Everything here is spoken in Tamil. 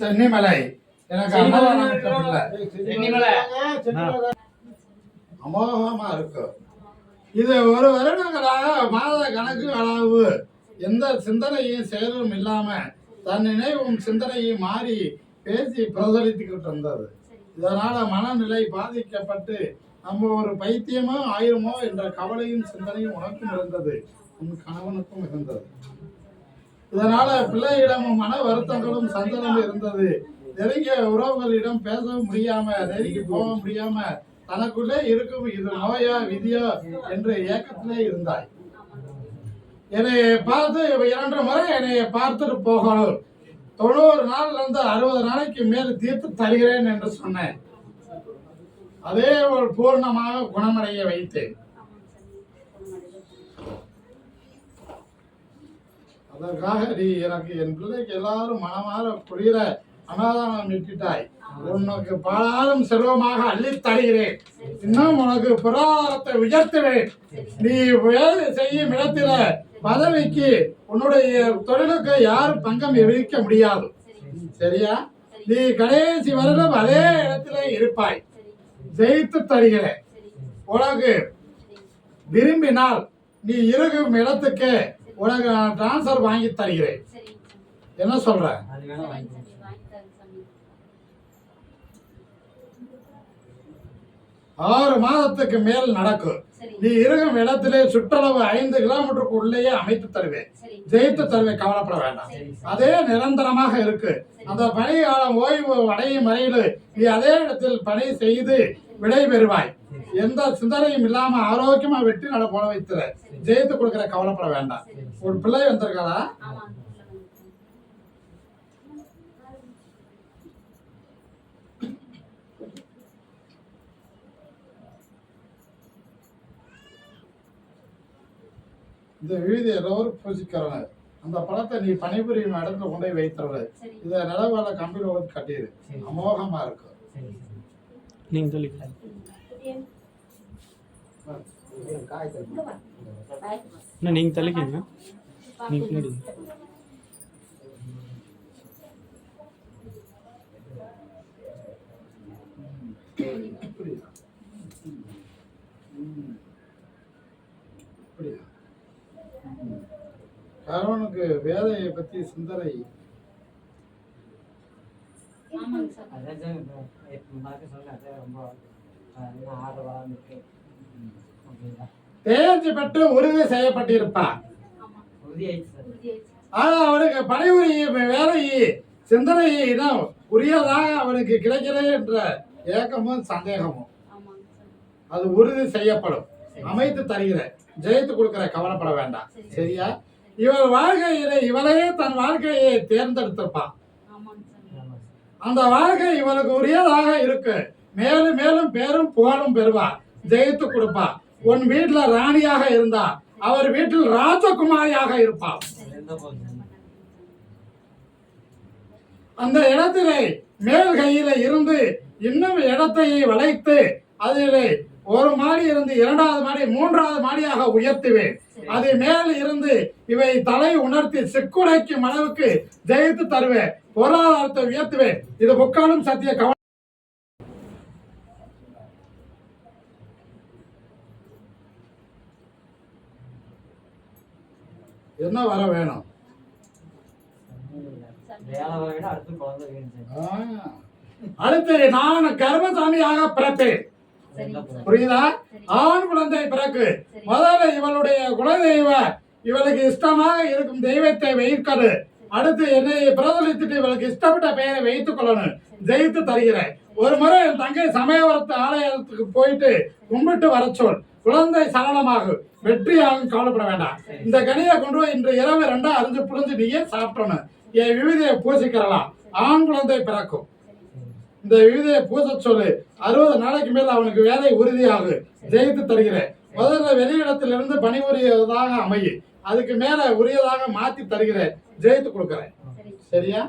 சென்னிமலை. எனக்கு அன்னதானம். அமோகமா இருக்கு இது ஒரு வருடங்களாக மாத கணக்கு அளவு. எந்த சிந்தனையும் செயலும் இல்லாம தன் நினைவும் சிந்தனையும் மாறி பேசி பிரசரித்துக்கிட்டு இருந்தது. இதனால மனநிலை பாதிக்கப்பட்டு நம்ம ஒரு பைத்தியமோ ஆயிருமோ என்ற கவலையும் சிந்தனையும் உனக்கும் இருந்தது. உன் கணவனுக்கும் இருந்தது. இதனால பிள்ளையிடமும் மன வருத்தங்களும் சஞ்சலம் இருந்தது. நெருங்கிய உறவுகளிடம் பேசவும் முடியாம நெருங்கி போக முடியாம தனக்குள்ளே இருக்கும் இது நோயா விதியா என்று ஏக்கத்திலே இருந்தாய். என்னை பார்த்து இரண்டு முறை என்னை பார்த்துட்டு போகணும். தொண்ணூறு நாள்ல இருந்து அறுபது நாளைக்கு மேல் தீர்த்து தருகிறேன் என்று சொன்னேன். அதே ஒரு பூர்ணமாக குணமடைய வைத்தேன். அதற்காக நீ எனக்கு என் பிள்ளைக்கு எல்லாரும் மனமாற புரிகிற அனாதானம் விட்டுட்டாய் உனக்கு பாலாரும் செல்வமாக அள்ளித் தருகிறேன். இன்னும் உனக்கு பொருளாதாரத்தை உயர்த்துவேன். நீ வேலை செய்யும் இடத்தில பதவிக்கு உன்னுடைய தொழிலுக்கு யாரும் பங்கம் விதிக்க முடியாது. சரியா? நீ கடைசி வருடம் அதே இடத்திலே இருப்பாய். ஜெயித்து தருகிறேன். உனக்கு விரும்பினால் நீ இருக்கும் இடத்துக்கு உனக்கு நான் டிரான்ஸ்ஃபர் வாங்கி தருகிறேன். என்ன சொல்ற. ஆறு மாதத்துக்கு மேல் நடக்கும் நீ இருக்கும் இடத்திலே சுற்றளவு ஐந்து கிலோமீட்டருக்கு உள்ளேயே அமைத்து தருவேன். ஜெயித்து தருவேன் கவலைப்பட வேண்டாம். அதே நிரந்தரமாக இருக்கு. அந்த பணி காலம் ஓய்வு அடையும் வரையில் நீ அதே இடத்தில் பணி செய்து விடை பெறுவாய் எந்த சிந்தனையும் இல்லாம ஆரோக்கியமா வெற்றி நட போல வைத்துற. ஜெயித்து கொடுக்கிற கவலைப்பட வேண்டாம். ஒரு பிள்ளை வந்திருக்காளா இந்த விழுதி எல்லோரும் பூஜிக்கிறவங்க அந்த படத்தை நீ பணிபுரியும் இடத்துல கொண்டு போய் வைத்துறது இதை நிலவால கம்பியில கட்டிடு. அமோகமா இருக்கும் நீங்கள் சொல்லிக்கலாம் என்ன நீங்கள் தள்ளிக்கிங்க நீங்கள் பின்னாடி கரவனுக்கு வேலையை பற்றி சிந்தனை கணவனுக்கு அதான் சார் இப்போ பார்க்க ரொம்ப இருக்கு அப்படிங்களா தேர்ச்சி பெற்று உறுதி செய்யப்பட்டிருப்பார். உறுதியாயிடுச்சு ஆனா அவனுக்கு பணிபுரியும் வேலை சிந்தனையிடம் உரியதாக அவனுக்கு கிடைக்கலையே என்ற ஏக்கமும் சந்தேகமும். அது உறுதி செய்யப்படும். அமைத்து தருகிற ஜெயித்து கொடுக்கிற கவலைப்பட வேண்டாம். சரியா? இவள் வாழ்க்கையில இவளையே தன் வாழ்க்கையை தேர்ந்தெடுத்திருப்பான். அந்த வாழ்க்கை இவளுக்கு உரியதாக இருக்கு. மேலும் மேலும் பேரும் புகழும் பெறுவா. ஜெயித்து கொடுப்பா. உன் வீட்டுல ராணியாக இருந்தா அவர் வீட்டில் ராஜகுமாரியாக இருப்பாள் அந்த இடத்திலே மேல் கையில இருந்து இன்னும் இடத்தை வளைத்து அதிலே ஒரு மாடி இருந்து இரண்டாவது மாடி மூன்றாவது மாடியாக உயர்த்துவேன். அது மேல் இருந்து இவை தலை உணர்த்தி சிக்குடைக்கும் அளவுக்கு ஜெயித்து தருவேன். பொருளாதாரத்தை உயர்த்துவேன். இது முக்காலும் சத்திய கவனம் என்ன வர வேணும்? அடுத்து நான் கர்மசாமியாக பிறப்பேன். புரியுதா? ஆண் குழந்தை பிறகு முதல்ல இவளுடைய குலதெய்வ இவளுக்கு இஷ்டமாக இருக்கும் தெய்வத்தை வைக்கடு. அடுத்து என்னை பிரதலித்துட்டு இவளுக்கு இஷ்டப்பட்ட பெயரை வைத்துக் கொள்ளணும். ஜெயித்து தருகிறேன். ஒரு முறை என் தங்கை சமயவரத்து ஆலயத்துக்கு போயிட்டு கும்பிட்டு வர சொல். குழந்தை சரளமாகும் வெற்றியாகும் கவலைப்பட வேண்டாம். இந்த கனியை கொண்டு போய் இன்று இரவு ரெண்டா அரிஞ்சு புரிஞ்சு நீயே சாப்பிடணும். என் விவிதையை பூசிக்கிறலாம். ஆண் குழந்தை பிறக்கும். இந்த விவிதையை பூச சொல்லு அறுபது நாளைக்கு மேல் அவனுக்கு வேலை உறுதியாகு. ஜெயித்து தருகிறேன். முதல்ல வெளியிடத்திலிருந்து பணிபுரியதாக அமையும் அதுக்கு மேல உரியதாக மாத்தி தருகிறேன். ஜெயித்து கொடுக்கிறேன். சரியா?